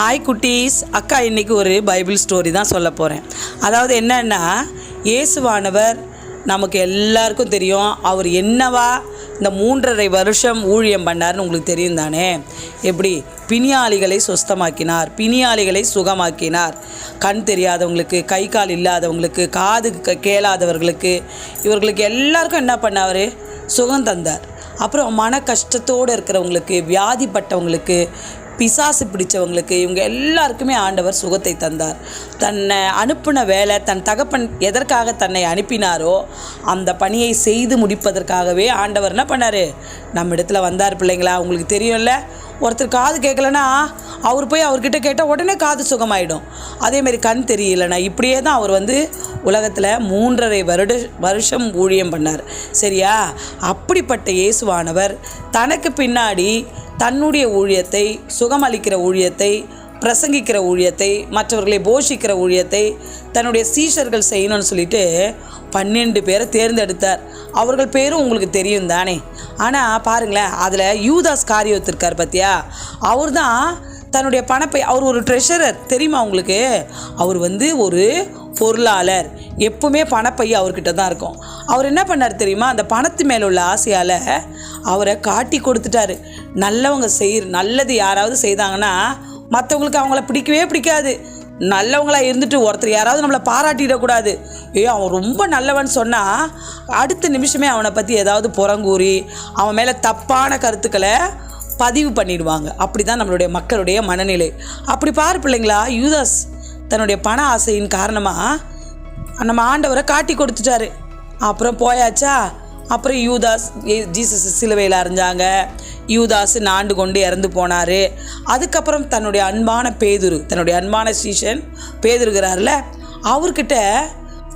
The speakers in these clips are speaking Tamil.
ஹாய் குட்டீஸ். அக்கா இன்னைக்கு ஒரு பைபிள் ஸ்டோரி தான் சொல்ல போகிறேன் அதாவது என்னென்னா இயேசுவானவர் நமக்கு எல்லாருக்கும் தெரியும். அவர் என்னவா இந்த மூன்றரை வருஷம் ஊழியம் பண்ணார்னு உங்களுக்கு தெரியும் தானே? எப்படி? பிணியாளிகளை சுஸ்தமாக்கினார். பிணியாளிகளை சுகமாக்கினார். கண் தெரியாதவங்களுக்கு கை கால் இல்லாதவங்களுக்கு காது க- கேளாதவர்களுக்கு இவர்களுக்கு எல்லாருக்கும் என்ன பண்ணார்? சுகம் தந்தார். அப்புறம் மன கஷ்டத்தோடு இருக்கிறவங்களுக்கு வியாதிப்பட்டவங்களுக்கு பிசாசு பிடிச்சவங்களுக்கு இவங்க எல்லாருக்குமே ஆண்டவர் சுகத்தை தந்தார். தன்னை அனுப்பின வேலை தன் தகப்பன் எதற்காக தன்னை அனுப்பினாரோ அந்த பணியை செய்து முடிப்பதற்காகவே ஆண்டவர் என்ன பண்ணார்? நம்ம இடத்துல வந்தார் பிள்ளைங்களா உங்களுக்கு தெரியும்ல? ஒருத்தர் காது கேட்கலனா அவர் போய் அவர்கிட்ட கேட்டால் உடனே காது சுகமாயிடும். அதேமாரி கண் தெரியலனா இப்படியே தான் அவர் வந்து உலகத்தில் மூன்றரை வருட வருஷம் ஊழியம் பண்ணார். சரியா? அப்படிப்பட்ட இயேசுவானவர் தனக்கு பின்னாடி தன்னுடைய ஊழியத்தை சுகமளிக்கிற ஊழியத்தை பிரசங்கிக்கிற ஊழியத்தை மற்றவர்களை போஷிக்கிற ஊழியத்தை தன்னுடைய சீஷர்கள் செய்யணும்னு சொல்லிட்டு பன்னெண்டு பேரை தேர்ந்தெடுத்தார். அவர்கள் பேரும் உங்களுக்கு தெரியும் தானே. ஆனால் பாருங்களேன் அதில் யூதாஸ் காரியத்து இருக்கார் பார்த்தியா அவர் தான் தன்னுடைய பணப்பை அவர் ஒரு ட்ரெஷரர் தெரியுமா உங்களுக்கு? அவர் வந்து ஒரு பொருளாளர். எப்பவுமே பணப்பைய அவர்கிட்ட தான் இருக்கும். அவர் என்ன பண்ணார் தெரியுமா? அந்த பணத்து மேல உள்ள ஆசையால் அவரை காட்டி கொடுத்துட்டாரு. நல்லவங்க செய் நல்லது யாராவது செய்தாங்கன்னா மற்றவங்களுக்கு அவங்கள பிடிக்கவே பிடிக்காது. நல்லவங்களா இருந்துட்டு ஒருத்தர் யாராவது நம்மளை பாராட்டிடக்கூடாது ஏ அவன் ரொம்ப நல்லவன் சொன்னால் அடுத்த நிமிஷமே அவனை பற்றி ஏதாவது புறங்கூறி அவன் மேலே தப்பான கருத்துக்களை பதிவு பண்ணிடுவாங்க. அப்படி தான் நம்மளுடைய மக்களுடைய மனநிலை. அப்படி பாரு பிள்ளைங்களா யூதாஸ் தன்னுடைய பண ஆசையின் காரணமாக நம்ம ஆண்டவரை காட்டி கொடுத்துட்டாரு. அப்புறம் போயாச்சா? அப்புறம் யூதாஸ் ஏ- ஜீசஸ் சிலுவையில் அறிஞ்சாங்க. யூதாஸ் நாண்டு கொண்டு இறந்து போனார். அதுக்கப்புறம் தன்னுடைய அன்பான பேதுரு தன்னுடைய அன்பான சீஷன் பேதுருகிறார்ல அவர்கிட்ட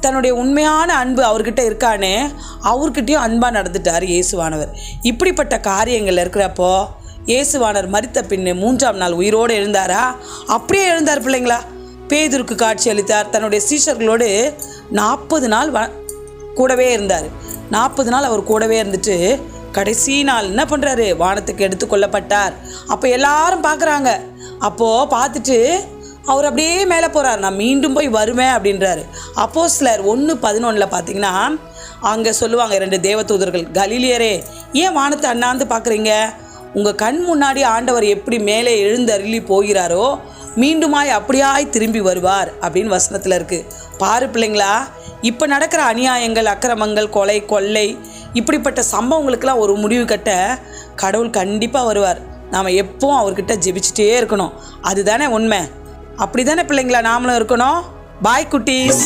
தன்னுடைய உண்மையான அன்பு அவர்கிட்ட இருக்கானே அவர்கிட்டயும் அன்பாக நடந்துட்டார் இயேசுவானவர். இப்படிப்பட்ட காரியங்கள் இருக்கிறப்போ இயேசுவானர் மறித்த பின்னு மூன்றாம் நாள் உயிரோடு எழுந்தாரா? அப்படியே எழுந்தார் பிள்ளைங்களா. பேதுருக்கு காட்சி அளித்தார். தன்னுடைய சீஷர்களோடு நாற்பது நாள் வ கூடவே இருந்தார். நாற்பது நாள் அவர் கூடவே இருந்துட்டு கடைசி நாள் என்ன பண்ணுறாரு வானத்துக்கு எடுத்து கொல்லப்பட்டார். அப்போ எல்லாரும் பார்க்குறாங்க அப்போது பார்த்துட்டு அவர் அப்படியே மேலே போகிறார் நான் மீண்டும் போய் வருவேன் அப்படின்றாரு. அப்போ சிலர் ஒன்று பதினொன்றில் பார்த்தீங்கன்னா அங்கே சொல்லுவாங்க ரெண்டு தேவதூதர்கள் கலீலியரே ஏன் வானத்தை அண்ணாந்து பார்க்குறீங்க உங்கள் கண் முன்னாடி ஆண்டவர் எப்படி மேலே எழுந்தருளி போகிறாரோ மீண்டுமாய் அப்படியாய் திரும்பி வருவார் அப்படின்னு வசனத்தில் இருக்குது பாரு பிள்ளைங்களா இப்போ நடக்கிற அநியாயங்கள் அக்கிரமங்கள் கொலை கொள்ளை இப்படிப்பட்ட சம்பவங்களுக்கெல்லாம் ஒரு முடிவு கட்ட கடவுள் கண்டிப்பாக வருவார். நாம் எப்போவும் அவர்கிட்ட ஜெபிச்சுட்டே இருக்கணும். அதுதானே உண்மை. அப்படி தானே பிள்ளைங்களா நாமளும் இருக்கணும்? பாய் குட்டீஸ்.